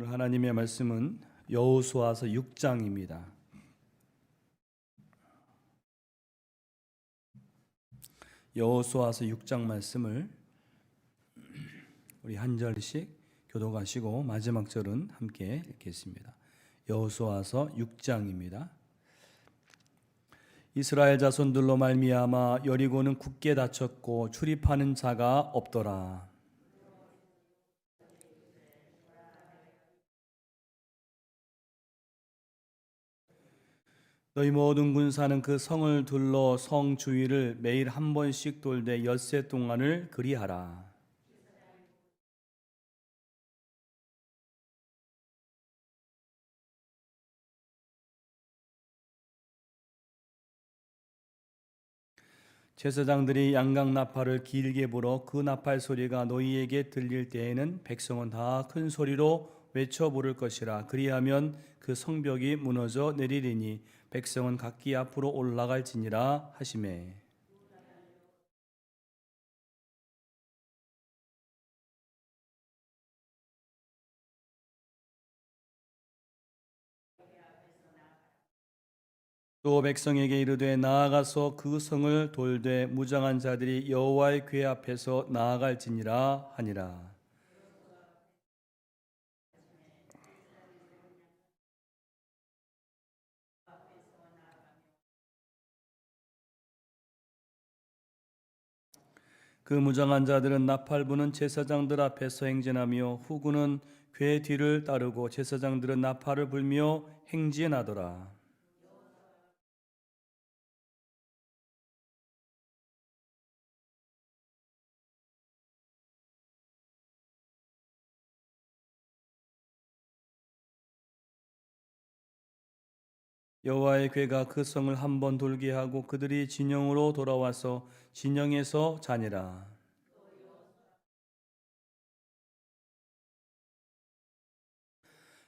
오늘 하나님의 말씀은 여호수아서 6장입니다. 여호수아서 6장 말씀을 우리 한 절씩 교도가시고 마지막 절은 함께 읽겠습니다. 여호수아서 6장입니다. 이스라엘 자손들로 말미암아 여리고는 굳게 닫혔고 출입하는 자가 없더라. 너희 모든 군사는 그 성을 둘러 성 주위를 매일 한 번씩 돌되 엿새 동안을 그리하라. 제사장들이 양각 나팔을 길게 불어 그 나팔 소리가 너희에게 들릴 때에는 백성은 다 큰 소리로 외쳐 부를 것이라 그리하면 그 성벽이 무너져 내리리니 백성은 각기 앞으로 올라갈지니라 하심에. 또 백성에게 이르되 나아가서 그 성을 돌되 무장한 자들이 여호와의 궤 앞에서 나아갈지니라 하니라 그 무장한 자들은 나팔 부는 제사장들 앞에서 행진하며 후군은 궤 뒤를 따르고 제사장들은 나팔을 불며 행진하더라. 여호와의 괴가 그 성을 한 번 돌게 하고 그들이 진영으로 돌아와서 진영에서 자니라.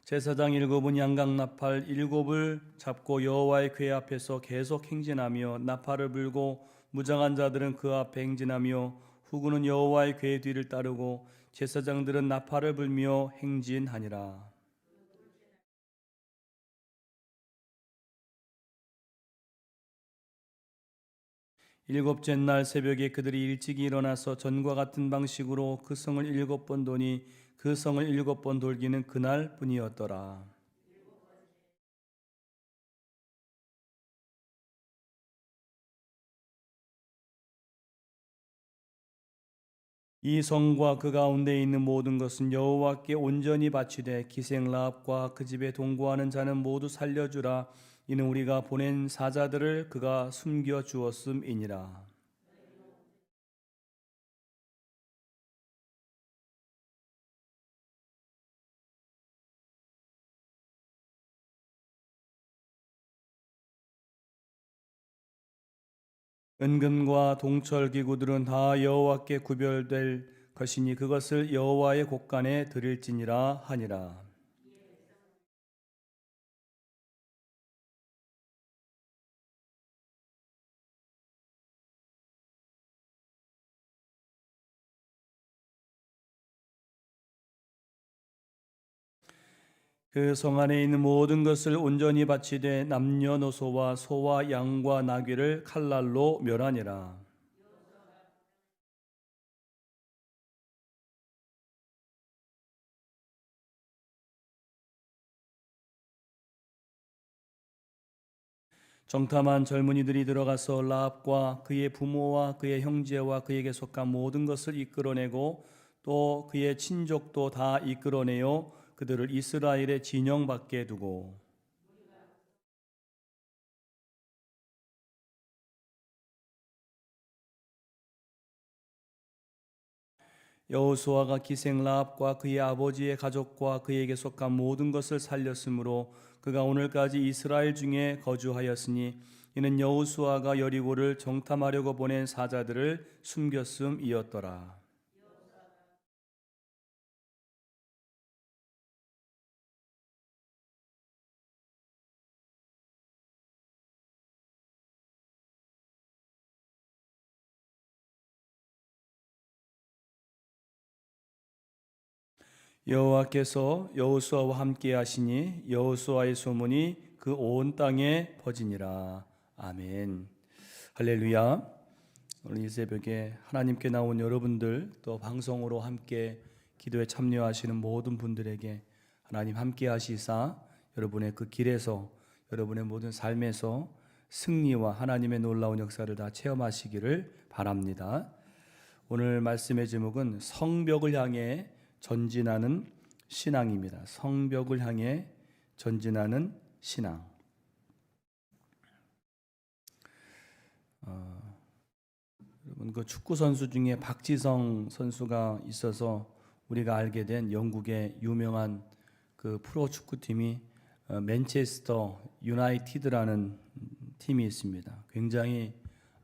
제사장 일곱은 양각 나팔 일곱을 잡고 여호와의 궤 앞에서 계속 행진하며 나팔을 불고 무장한 자들은 그 앞에 행진하며 후군은 여호와의 궤 뒤를 따르고 제사장들은 나팔을 불며 행진하니라. 일곱째 날 새벽에 그들이 일찍이 일어나서 전과 같은 방식으로 그 성을 일곱 번 도니 그 성을 일곱 번 돌기는 그날 뿐이었더라. 이 성과 그 가운데 있는 모든 것은 여호와께 온전히 바치되 기생 라합과 그 집에 동거하는 자는 모두 살려주라. 이는 우리가 보낸 사자들을 그가 숨겨 주었음이니라. 은금과 동철 기구들은 다 여호와께 구별될 것이니 그것을 여호와의 곳간에 드릴지니라 하니라. 그 성 안에 있는 모든 것을 온전히 바치되 남녀노소와 소와 양과 나귀를 칼날로 멸하니라. 정탐한 젊은이들이 들어가서 라합과 그의 부모와 그의 형제와 그에게 속한 모든 것을 이끌어내고 또 그의 친족도 다 이끌어내어 그들을 이스라엘의 진영 밖에 두고 여호수아가 기생 라합과 그의 아버지의 가족과 그에게 속한 모든 것을 살렸으므로 그가 오늘까지 이스라엘 중에 거주하였으니 이는 여호수아가 여리고를 정탐하려고 보낸 사자들을 숨겼음이었더라. 여호와께서 여호수아와 함께 하시니 여호수아의 소문이 그 온 땅에 퍼지니라. 아멘. 할렐루야. 오늘 이 새벽에 하나님께 나온 여러분들 또 방송으로 함께 기도에 참여하시는 모든 분들에게 하나님 함께 하시사 여러분의 그 길에서 여러분의 모든 삶에서 승리와 하나님의 놀라운 역사를 다 체험하시기를 바랍니다. 오늘 말씀의 제목은 성벽을 향해 전진하는 신앙입니다. 성벽을 향해 전진하는 신앙. 어, 여러분 그 축구 선수 중에 박지성 선수가 있어서 우리가 알게 된 영국의 유명한 그 프로 축구 팀이 어, 맨체스터 유나이티드라는 팀이 있습니다. 굉장히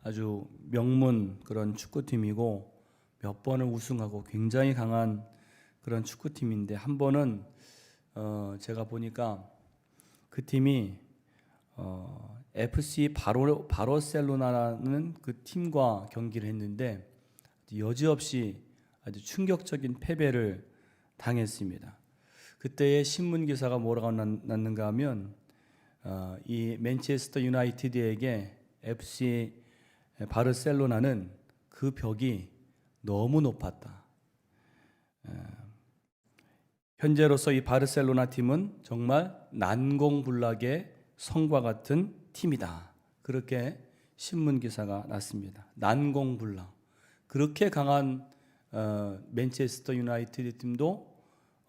아주 명문 그런 축구팀이고 몇 번을 우승하고 굉장히 강한 그런 축구팀인데 한 번은 어 제가 보니까 그 팀이 어 FC 바로 바르셀로나라는 그 팀과 경기를 했는데 여지없이 아주 충격적인 패배를 당했습니다. 그때의 신문 기사가 뭐라고 났- 났는가 하면 어, 이 맨체스터 유나이티드에게 FC 바르셀로나는 그 벽이 너무 높았다. 에, 현재로서 이 바르셀로나 팀은 정말 난공불락의 성과 같은 팀이다. 그렇게 신문 기사가 났습니다. 난공불락. 그렇게 강한 어, 맨체스터 유나이티드 팀도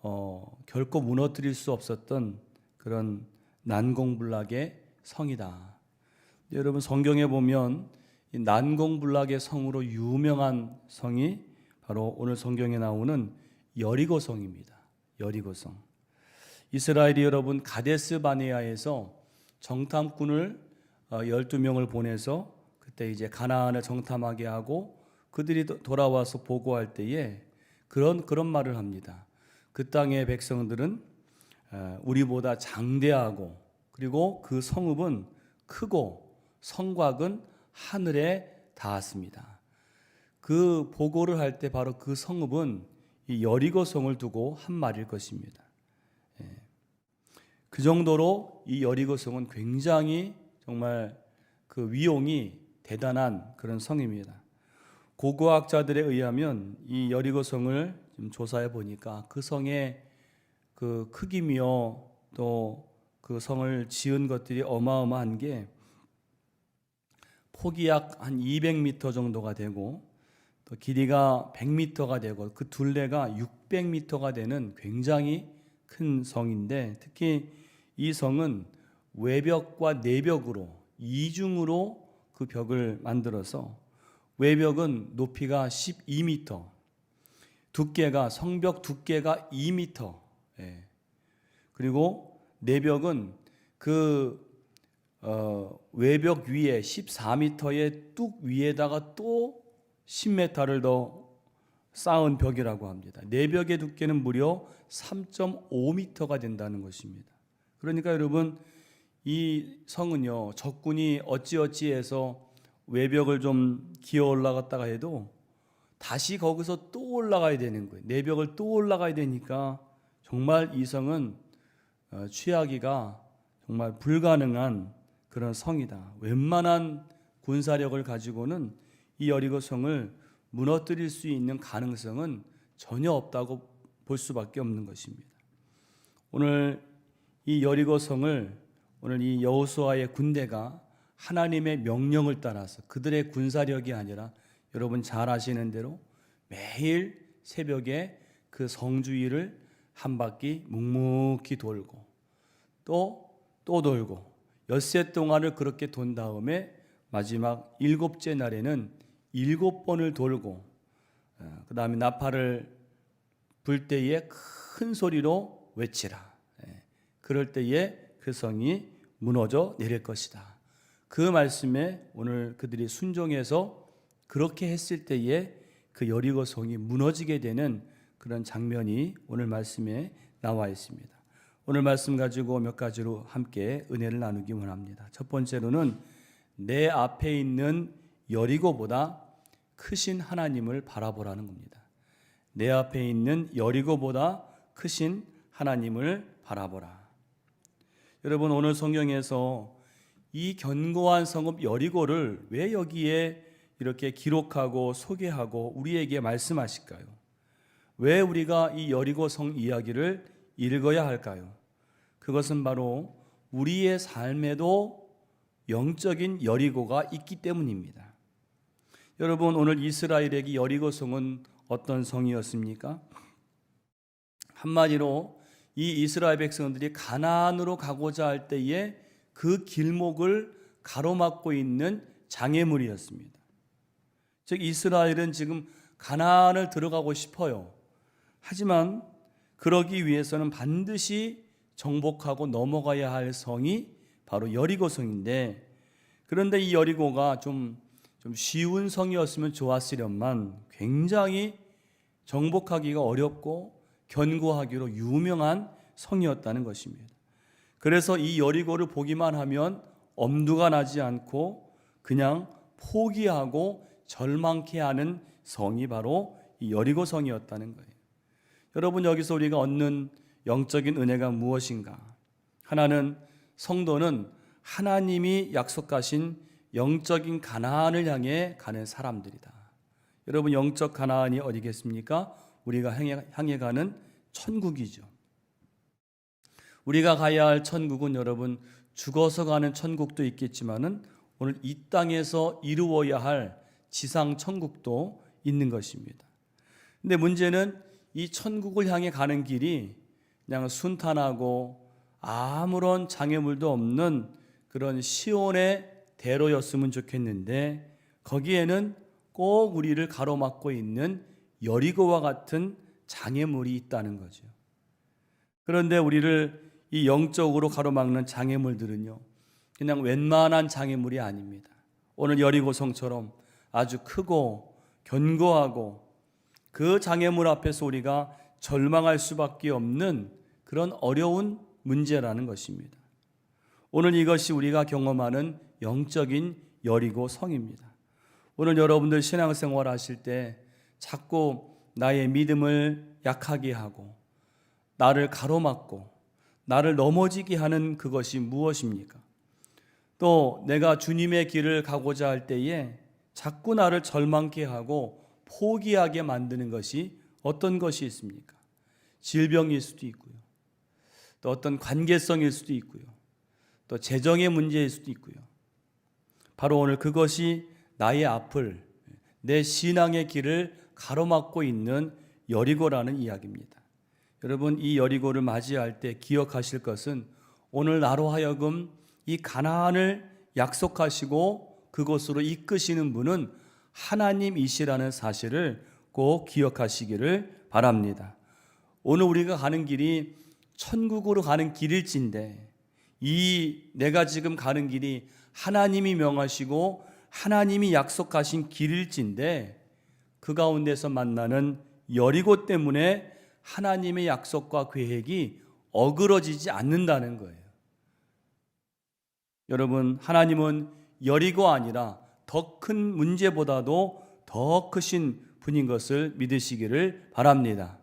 어, 결코 무너뜨릴 수 없었던 그런 난공불락의 성이다. 여러분 성경에 보면 이 난공불락의 성으로 유명한 성이 바로 오늘 성경에 나오는 여리고 성입니다. 여리고 성. 이스라엘이 여러분 가데스 바네아에서 정탐꾼을 어, 12명을 보내서 그때 이제 가나안을 정탐하게 하고 그들이 도- 돌아와서 보고할 때에 그런 그런 말을 합니다. 그 땅의 백성들은 어, 우리보다 장대하고 그리고 그 성읍은 크고 성곽은 하늘에 닿았습니다. 그 보고를 할 때 바로 그 성읍은 이 여리고 성을 두고 한 말일 것입니다. 예. 그 정도로 이 여리고 성은 굉장히 정말 그 위용이 대단한 그런 성입니다. 고고학자들에 의하면 이 여리고 성을 좀 조사해 보니까 그 성의 그 크기며 또 그 성을 지은 것들이 어마어마한 게 폭이 약 한 200m 정도가 되고 또 길이가 100m가 되고 그 둘레가 600m가 되는 굉장히 큰 성인데 특히 이 성은 외벽과 내벽으로 이중으로 그 벽을 만들어서 외벽은 높이가 12m, 두께가 성벽 두께가 2m, 예. 그리고 내벽은 그 어, 외벽 위에 14m의 뚝 위에다가 또 10m를 더 쌓은 벽이라고 합니다. 내벽의 두께는 무려 3.5m가 된다는 것입니다. 그러니까 여러분 이 성은요 적군이 어찌어찌해서 외벽을 좀 기어 올라갔다가 해도 다시 거기서 또 올라가야 되는 거예요. 내벽을 또 올라가야 되니까 정말 이 성은 어, 취하기가 정말 불가능한 그런 성이다. 웬만한 군사력을 가지고는 이 여리고 성을 무너뜨릴 수 있는 가능성은 전혀 없다고 볼 수밖에 없는 것입니다. 오늘 이 여리고 성을 오늘 이 여호수아의 군대가 하나님의 명령을 따라서 그들의 군사력이 아니라 여러분 잘 아시는 대로 매일 새벽에 그 성주위를 한 바퀴 묵묵히 돌고 또 또 돌고 엿새 동안을 그렇게 돈 다음에 마지막 일곱째 날에는 일곱 번을 돌고 그 다음에 나팔을 불 때에 큰 소리로 외치라. 예, 그럴 때에 그 성이 무너져 내릴 것이다. 그 말씀에 오늘 그들이 순종해서 그렇게 했을 때에 그 여리고 성이 무너지게 되는 그런 장면이 오늘 말씀에 나와 있습니다. 오늘 말씀 가지고 몇 가지로 함께 은혜를 나누기 원합니다. 첫 번째로는 내 앞에 있는 여리고보다 크신 하나님을 바라보라는 겁니다. 내 앞에 있는 여리고보다 크신 하나님을 바라보라. 여러분 오늘 성경에서 이 견고한 성읍 여리고를 왜 여기에 이렇게 기록하고 소개하고 우리에게 말씀하실까요? 왜 우리가 이 여리고 성 이야기를 읽어야 할까요? 그것은 바로 우리의 삶에도 영적인 여리고가 있기 때문입니다. 여러분 오늘 이스라엘에게 여리고 성은 어떤 성이었습니까? 한마디로 이 이스라엘 백성들이 가나안으로 가고자 할 때에 그 길목을 가로막고 있는 장애물이었습니다. 즉 이스라엘은 지금 가나안을 들어가고 싶어요. 하지만 그러기 위해서는 반드시 정복하고 넘어가야 할 성이 바로 여리고 성인데 그런데 이 여리고가 좀, 좀 쉬운 성이었으면 좋았으련만 굉장히 정복하기가 어렵고 견고하기로 유명한 성이었다는 것입니다. 그래서 이 여리고를 보기만 하면 엄두가 나지 않고 그냥 포기하고 절망케 하는 성이 바로 이 여리고 성이었다는 거예요. 여러분 여기서 우리가 얻는 영적인 은혜가 무엇인가? 하나는 성도는 하나님이 약속하신 영적인 가나안을 향해 가는 사람들이다. 여러분 영적 가나안이 어디겠습니까? 우리가 향해, 향해 가는 천국이죠. 우리가 가야 할 천국은 여러분 죽어서 가는 천국도 있겠지만은 오늘 이 땅에서 이루어야 할 지상 천국도 있는 것입니다. 근데 문제는 이 천국을 향해 가는 길이 그냥 순탄하고 아무런 장애물도 없는 그런 시온의 대로였으면 좋겠는데 거기에는 꼭 우리를 가로막고 있는 여리고와 같은 장애물이 있다는 거죠. 그런데 우리를 이 영적으로 가로막는 장애물들은요, 그냥 웬만한 장애물이 아닙니다. 오늘 여리고성처럼 아주 크고 견고하고 그 장애물 앞에서 우리가 절망할 수밖에 없는 그런 어려운 문제라는 것입니다. 오늘 이것이 우리가 경험하는 영적인 여리고 성입니다. 오늘 여러분들 신앙생활 하실 때 자꾸 나의 믿음을 약하게 하고 나를 가로막고 나를 넘어지게 하는 그것이 무엇입니까? 또 내가 주님의 길을 가고자 할 때에 자꾸 나를 절망케 하고 포기하게 만드는 것이 어떤 것이 있습니까? 질병일 수도 있고요. 또 어떤 관계성일 수도 있고요. 또 재정의 문제일 수도 있고요. 바로 오늘 그것이 나의 앞을 내 신앙의 길을 가로막고 있는 여리고라는 이야기입니다. 여러분 이 여리고를 맞이할 때 기억하실 것은 오늘 나로 하여금 이 가나안을 약속하시고 그곳으로 이끄시는 분은 하나님이시라는 사실을 꼭 기억하시기를 바랍니다. 오늘 우리가 가는 길이 천국으로 가는 길일진데 이 내가 지금 가는 길이 하나님이 명하시고 하나님이 약속하신 길일진데 그 가운데서 만나는 여리고 때문에 하나님의 약속과 계획이 어그러지지 않는다는 거예요. 여러분, 하나님은 여리고 아니라 더 큰 문제보다도 더 크신 분인 것을 믿으시기를 바랍니다.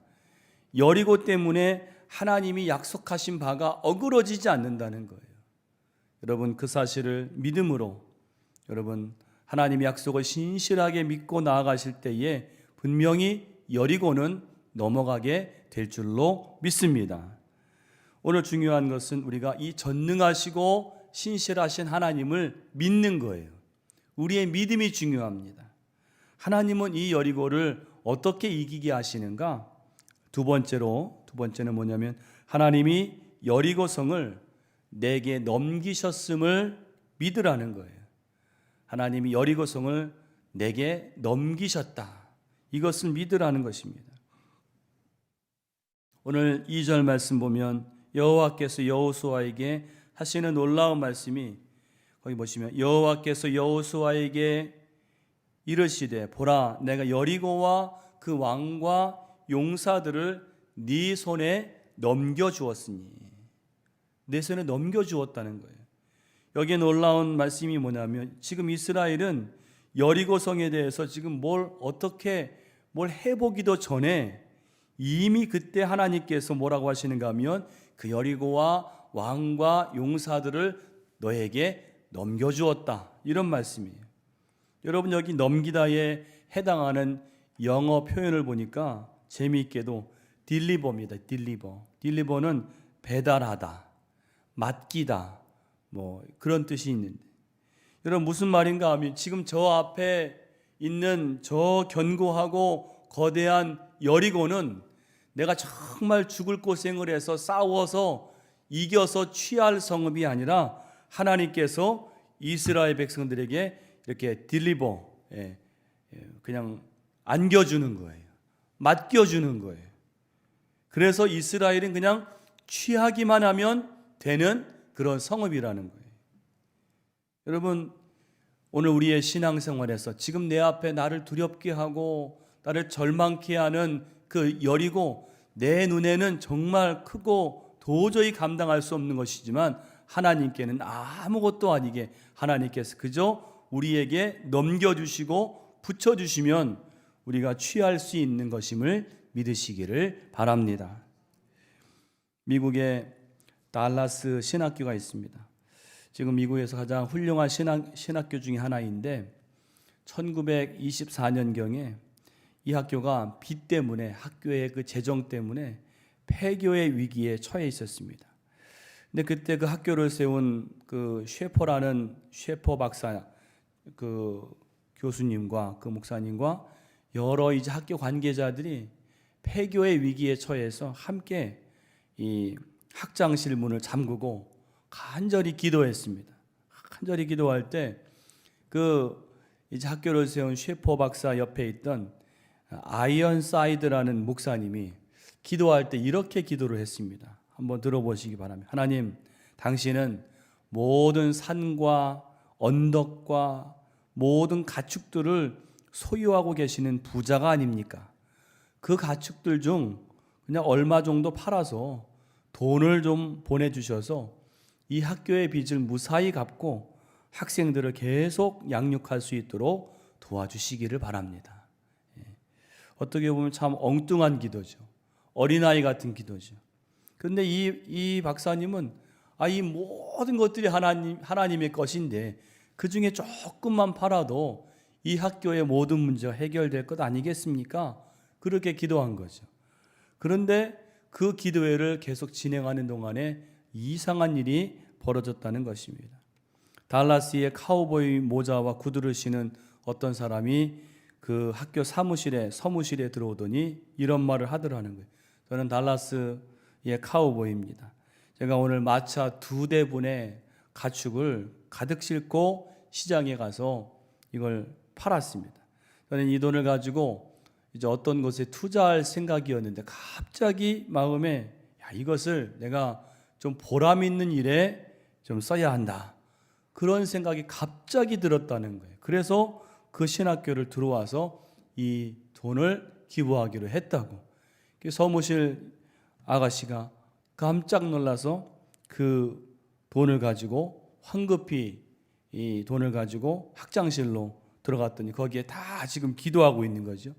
여리고 때문에 하나님이 약속하신 바가 어그러지지 않는다는 거예요. 여러분, 그 사실을 믿음으로 여러분, 하나님의 약속을 신실하게 믿고 나아가실 때에 분명히 여리고는 넘어가게 될 줄로 믿습니다. 오늘 중요한 것은 우리가 이 전능하시고 신실하신 하나님을 믿는 거예요. 우리의 믿음이 중요합니다. 하나님은 이 여리고를 어떻게 이기게 하시는가? 두 번째로 두 번째는 뭐냐면 하나님이 여리고성을 내게 넘기셨음을 믿으라는 거예요. 하나님이 여리고성을 내게 넘기셨다. 이것을 믿으라는 것입니다. 오늘 2절 말씀 보면 여호와께서 여호수아에게 하시는 놀라운 말씀이 거기 보시면 여호와께서 여호수아에게 이르시되 보라 내가 여리고와 그 왕과 용사들을 네 손에 넘겨 주었으니 내 손에 넘겨 주었다는 거예요. 여기에 놀라운 말씀이 뭐냐면 지금 이스라엘은 여리고 성에 대해서 지금 뭘 어떻게 뭘 해보기도 전에 이미 그때 하나님께서 뭐라고 하시는가 하면 그 여리고와 왕과 용사들을 너에게 넘겨 주었다. 이런 말씀이에요. 여러분 여기 넘기다에 해당하는 영어 표현을 보니까 재미있게도 딜리버입니다. 딜리버. 딜리버는 배달하다, 맡기다, 뭐 그런 뜻이 있는데 여러분 무슨 말인가 하면 지금 저 앞에 있는 저 견고하고 거대한 여리고는 내가 정말 죽을 고생을 해서 싸워서 이겨서 취할 성읍이 아니라 하나님께서 이스라엘 백성들에게 이렇게 딜리버 예, 예, 그냥 안겨주는 거예요. 맡겨주는 거예요. 그래서 이스라엘은 그냥 취하기만 하면 되는 그런 성읍이라는 거예요. 여러분 오늘 우리의 신앙생활에서 지금 내 앞에 나를 두렵게 하고 나를 절망케 하는 그 열이고 내 눈에는 정말 크고 도저히 감당할 수 없는 것이지만 하나님께는 아무것도 아니게 하나님께서 그저 우리에게 넘겨주시고 붙여주시면 우리가 취할 수 있는 것임을 믿으시기를 바랍니다. 미국에 달라스 신학교가 있습니다. 지금 미국에서 가장 훌륭한 신학, 신학교 중에 하나인데 1924년경에 이 학교가 빚 때문에 학교의 그 재정 때문에 폐교의 위기에 처해 있었습니다. 근데 그때 그 학교를 세운 그 쉐퍼라는 쉐퍼 박사 그 교수님과 그 목사님과 여러 이제 학교 관계자들이 폐교의 위기에 처해서 함께 이 학장실 문을 잠그고 간절히 기도했습니다. 간절히 기도할 때 그 이제 학교를 세운 쉐퍼 박사 옆에 있던 아이언 사이드라는 목사님이 기도할 때 이렇게 기도를 했습니다. 한번 들어보시기 바랍니다. 하나님, 당신은 모든 산과 언덕과 모든 가축들을 소유하고 계시는 부자가 아닙니까? 그 가축들 중 그냥 얼마 정도 팔아서 돈을 좀 보내주셔서 이 학교의 빚을 무사히 갚고 학생들을 계속 양육할 수 있도록 도와주시기를 바랍니다. 예. 어떻게 보면 참 엉뚱한 기도죠. 어린아이 같은 기도죠. 그런데 이, 이 박사님은 아, 이 모든 것들이 하나님, 하나님의 것인데 그 중에 조금만 팔아도 이 학교의 모든 문제가 해결될 것 아니겠습니까? 그렇게 기도한 거죠. 그런데 그 기도회를 계속 진행하는 동안에 이상한 일이 벌어졌다는 것입니다. 달라스의 카우보이 모자와 구두를 신은 어떤 사람이 그 학교 사무실에 서무실에 들어오더니 이런 말을 하더라는 거예요. 저는 달라스의 카우보이입니다. 제가 오늘 마차 두 대분의 가축을 가득 싣고 시장에 가서 이걸 팔았습니다. 저는 이 돈을 가지고 이제 어떤 곳에 투자할 생각이었는데 갑자기 마음에 야, 이것을 내가 좀 보람 있는 일에 좀 써야 한다. 그런 생각이 갑자기 들었다는 거예요. 그래서 그 신학교를 들어와서 이 돈을 기부하기로 했다고. 그 서무실 아가씨가 깜짝 놀라서 그 돈을 가지고 황급히 이 돈을 가지고 학장실로 들어갔더니 거기에 다 지금 기도하고 있는 거죠.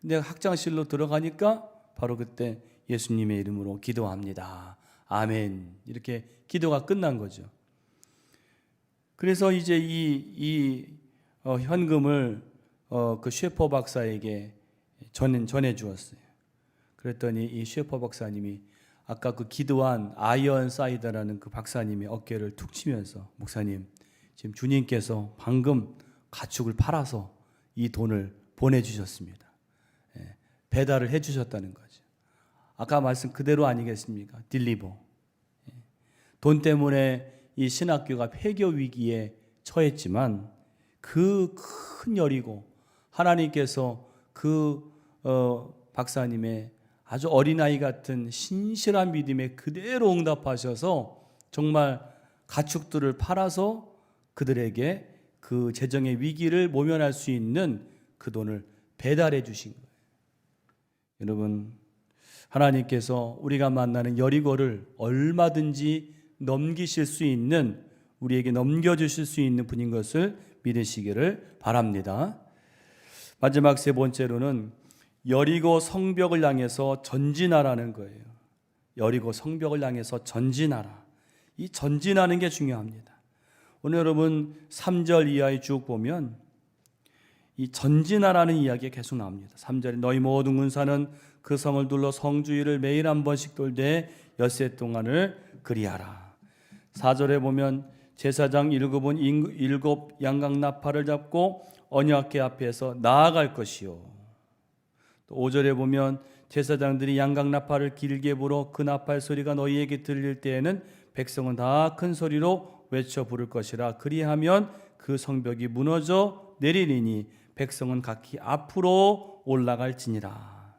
근데 학장실로 들어가니까 바로 그때 예수님의 이름으로 기도합니다. 아멘. 이렇게 기도가 끝난 거죠. 그래서 이제 이, 이 어, 현금을 어, 그 쉐퍼 박사에게 전, 전해 주었어요. 그랬더니 이 쉐퍼 박사님이 아까 그 기도한 아이언 사이드라는 그 박사님의 어깨를 툭 치면서 목사님 지금 주님께서 방금 가축을 팔아서 이 돈을 보내주셨습니다. 예, 배달을 해주셨다는 거죠. 아까 말씀 그대로 아니겠습니까? 딜리버. 예, 돈 때문에 이 신학교가 폐교 위기에 처했지만 그 큰 열이고 하나님께서 그 어, 박사님의 아주 어린아이 같은 신실한 믿음에 그대로 응답하셔서 정말 가축들을 팔아서 그들에게 그 재정의 위기를 모면할 수 있는 그 돈을 배달해 주신 거예요. 여러분, 하나님께서 우리가 만나는 여리고를 얼마든지 넘기실 수 있는 우리에게 넘겨주실 수 있는 분인 것을 믿으시기를 바랍니다. 마지막 세 번째로는 여리고 성벽을 향해서 전진하라는 거예요. 여리고 성벽을 향해서 전진하라. 이 전진하는 게 중요합니다. 오늘 여러분 3절 이하에 쭉 보면 이 전진하라는 이야기가 계속 나옵니다. 3절에 너희 모든 군사는 그 성을 둘러 성주위를 매일 한 번씩 돌되 엿새 동안을 그리하라. 4절에 보면 제사장 일곱은 인- 일곱 양각 나팔을 잡고 언약궤 앞에서 나아갈 것이요. 또 5절에 보면 제사장들이 양각 나팔을 길게 불어 그 나팔 소리가 너희에게 들릴 때에는 백성은 다 큰 소리로 외쳐 부를 것이라 그리하면 그 성벽이 무너져 내리리니 백성은 각기 앞으로 올라갈지니라.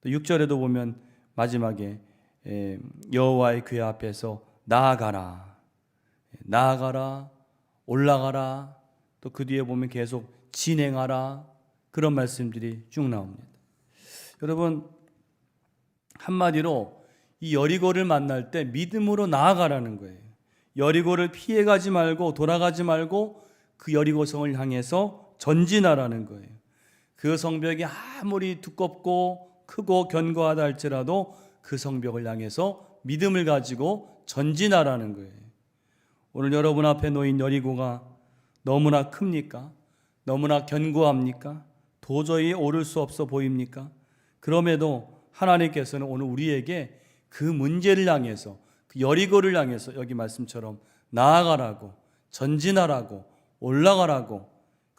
또 6절에도 보면 마지막에 에, 여호와의 궤 앞에서 나아가라. 나아가라. 올라가라. 또 그 뒤에 보면 계속 진행하라. 그런 말씀들이 쭉 나옵니다. 여러분 한마디로 이 여리고를 만날 때 믿음으로 나아가라는 거예요. 여리고를 피해 가지 말고 돌아가지 말고 그 여리고성을 향해서 전진하라는 거예요. 그 성벽이 아무리 두껍고 크고 견고하다 할지라도 그 성벽을 향해서 믿음을 가지고 전진하라는 거예요. 오늘 여러분 앞에 놓인 여리고가 너무나 큽니까? 너무나 견고합니까? 도저히 오를 수 없어 보입니까? 그럼에도 하나님께서는 오늘 우리에게 그 문제를 향해서 그 여리고를 향해서 여기 말씀처럼 나아가라고 전진하라고 올라가라고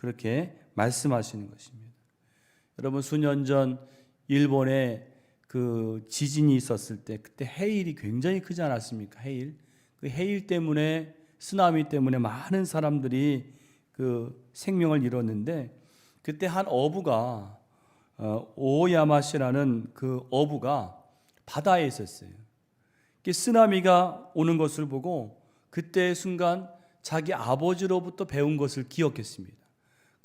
그렇게 말씀하시는 것입니다. 여러분 수년 전 일본에 그 지진이 있었을 때 그때 해일이 굉장히 크지 않았습니까? 해일. 그 해일 때문에 쓰나미 때문에 많은 사람들이 그 생명을 잃었는데 그때 한 어부가 어, 오야마시라는 그 어부가 바다에 있었어요. 그 쓰나미가 오는 것을 보고 그때 순간 자기 아버지로부터 배운 것을 기억했습니다.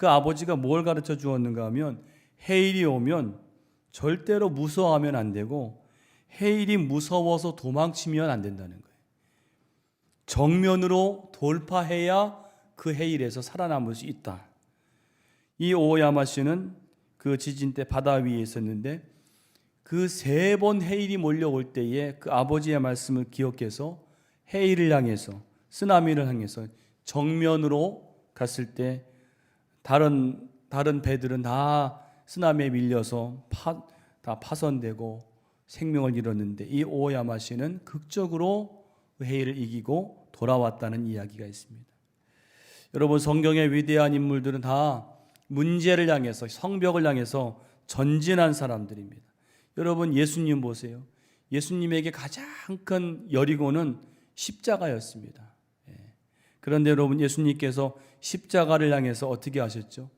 그 아버지가 뭘 가르쳐 주었는가 하면 해일이 오면 절대로 무서워하면 안 되고 해일이 무서워서 도망치면 안 된다는 거예요. 정면으로 돌파해야 그 해일에서 살아남을 수 있다. 이 오야마 씨는 그 지진 때 바다 위에 있었는데 그 세번 해일이 몰려올 때에 그 아버지의 말씀을 기억해서 해일을 향해서 쓰나미를 향해서 정면으로 갔을 때 다른 다른 배들은 다 쓰나미에 밀려서 파, 다 파손되고 생명을 잃었는데 이 오야마 씨는 극적으로 그 해일을 이기고 돌아왔다는 이야기가 있습니다. 여러분 성경의 위대한 인물들은 다 문제를 향해서 성벽을 향해서 전진한 사람들입니다. 여러분 예수님 보세요. 예수님에게 가장 큰 여리고는 십자가였습니다. 예. 그런데 여러분 예수님께서 십자가를 향해서 어떻게 하셨죠?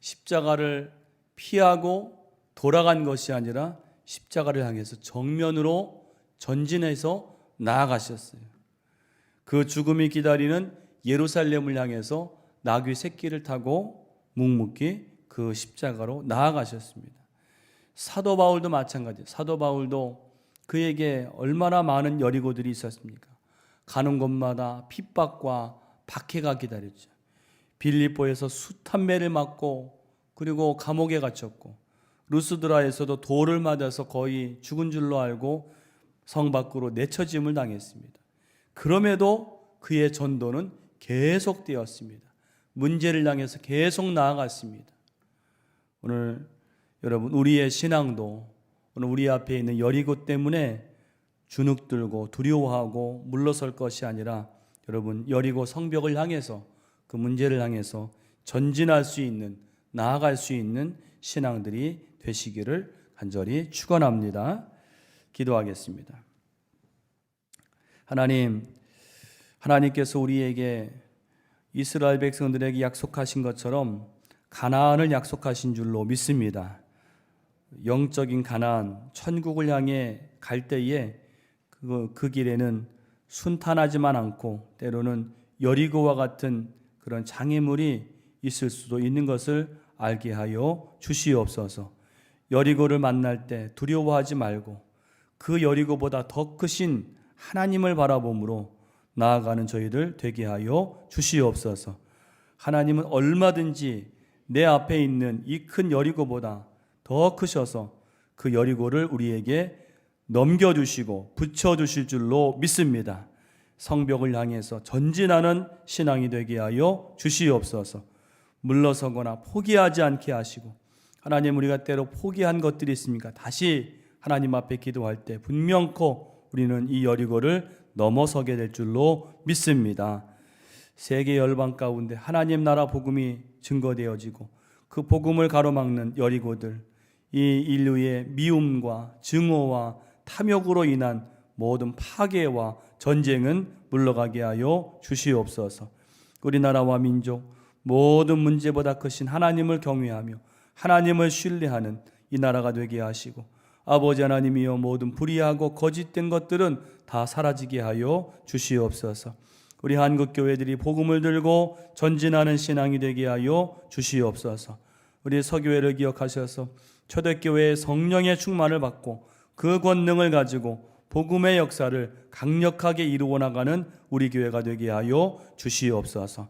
십자가를 피하고 돌아간 것이 아니라 십자가를 향해서 정면으로 전진해서 나아가셨어요. 그 죽음이 기다리는 예루살렘을 향해서 나귀 새끼를 타고 묵묵히 그 십자가로 나아가셨습니다. 사도 바울도 마찬가지. 사도 바울도 그에게 얼마나 많은 여리고들이 있었습니까? 가는 곳마다 핍박과 박해가 기다렸죠. 빌립보에서 숱한 매를 맞고 그리고 감옥에 갇혔고 루스드라에서도 돌을 맞아서 거의 죽은 줄로 알고 성 밖으로 내쳐짐을 당했습니다. 그럼에도 그의 전도는 계속되었습니다. 문제를 향해서 계속 나아갔습니다. 오늘 여러분 우리의 신앙도 오늘 우리 앞에 있는 여리고 때문에 주눅 들고 두려워하고 물러설 것이 아니라 여러분 여리고 성벽을 향해서 그 문제를 향해서 전진할 수 있는 나아갈 수 있는 신앙들이 되시기를 간절히 축원합니다. 기도하겠습니다. 하나님 하나님께서 우리에게 이스라엘 백성들에게 약속하신 것처럼 가나안을 약속하신 줄로 믿습니다. 영적인 가나안, 천국을 향해 갈 때에 그, 그 길에는 순탄하지만 않고 때로는 여리고와 같은 그런 장애물이 있을 수도 있는 것을 알게 하여 주시옵소서. 여리고를 만날 때 두려워하지 말고 그 여리고보다 더 크신 하나님을 바라봄으로 나아가는 저희들 되게 하여 주시옵소서. 하나님은 얼마든지 내 앞에 있는 이 큰 여리고보다 더 크셔서 그 여리고를 우리에게 넘겨주시고 붙여주실 줄로 믿습니다. 성벽을 향해서 전진하는 신앙이 되게 하여 주시옵소서. 물러서거나 포기하지 않게 하시고 하나님 우리가 때로 포기한 것들이 있습니까? 다시 하나님 앞에 기도할 때 분명코 우리는 이 여리고를 넘어서게 될 줄로 믿습니다. 세계 열방 가운데 하나님 나라 복음이 증거되어지고 그 복음을 가로막는 여리고들 이 인류의 미움과 증오와 탐욕으로 인한 모든 파괴와 전쟁은 물러가게 하여 주시옵소서. 우리나라와 민족 모든 문제보다 크신 하나님을 경외하며 하나님을 신뢰하는 이 나라가 되게 하시고 아버지 하나님이여 모든 불의하고 거짓된 것들은 다 사라지게 하여 주시옵소서. 우리 한국 교회들이 복음을 들고 전진하는 신앙이 되게 하여 주시옵소서. 우리 서교회를 기억하셔서 초대교회의 성령의 충만을 받고 그 권능을 가지고 복음의 역사를 강력하게 이루어 나가는 우리 교회가 되게 하여 주시옵소서.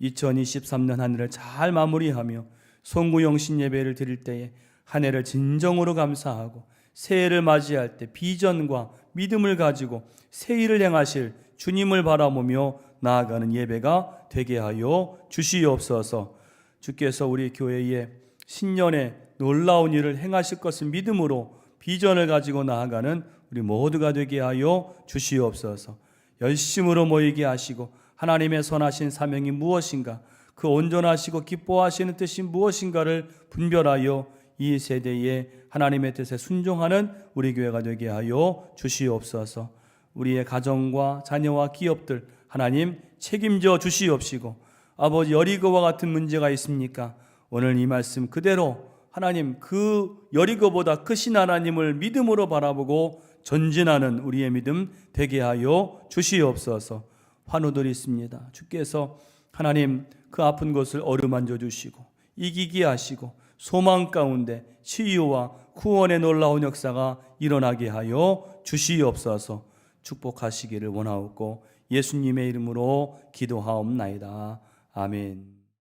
2023년 한 해를 잘 마무리하며 송구영신 예배를 드릴 때에 한 해를 진정으로 감사하고 새해를 맞이할 때 비전과 믿음을 가지고 새 일을 행하실 주님을 바라보며 나아가는 예배가 되게 하여 주시옵소서. 주께서 우리 교회에 신년에 놀라운 일을 행하실 것을 믿음으로 비전을 가지고 나아가는 우리 모두가 되게 하여 주시옵소서. 열심으로 모이게 하시고 하나님의 선하신 사명이 무엇인가 그 온전하시고 기뻐하시는 뜻이 무엇인가를 분별하여 이 세대에 하나님의 뜻에 순종하는 우리 교회가 되게 하여 주시옵소서. 우리의 가정과 자녀와 기업들 하나님 책임져 주시옵시고 아버지 여리고와 같은 문제가 있습니까? 오늘 이 말씀 그대로 하나님 그 여리고보다 크신 하나님을 믿음으로 바라보고 전진하는 우리의 믿음 되게 하여 주시옵소서. 환우들이 있습니다. 주께서 하나님 그 아픈 곳을 어루만져 주시고 이기게 하시고 소망 가운데 치유와 구원의 놀라운 역사가 일어나게 하여 주시옵소서. 축복하시기를 원하옵고 예수님의 이름으로 기도하옵나이다. 아멘.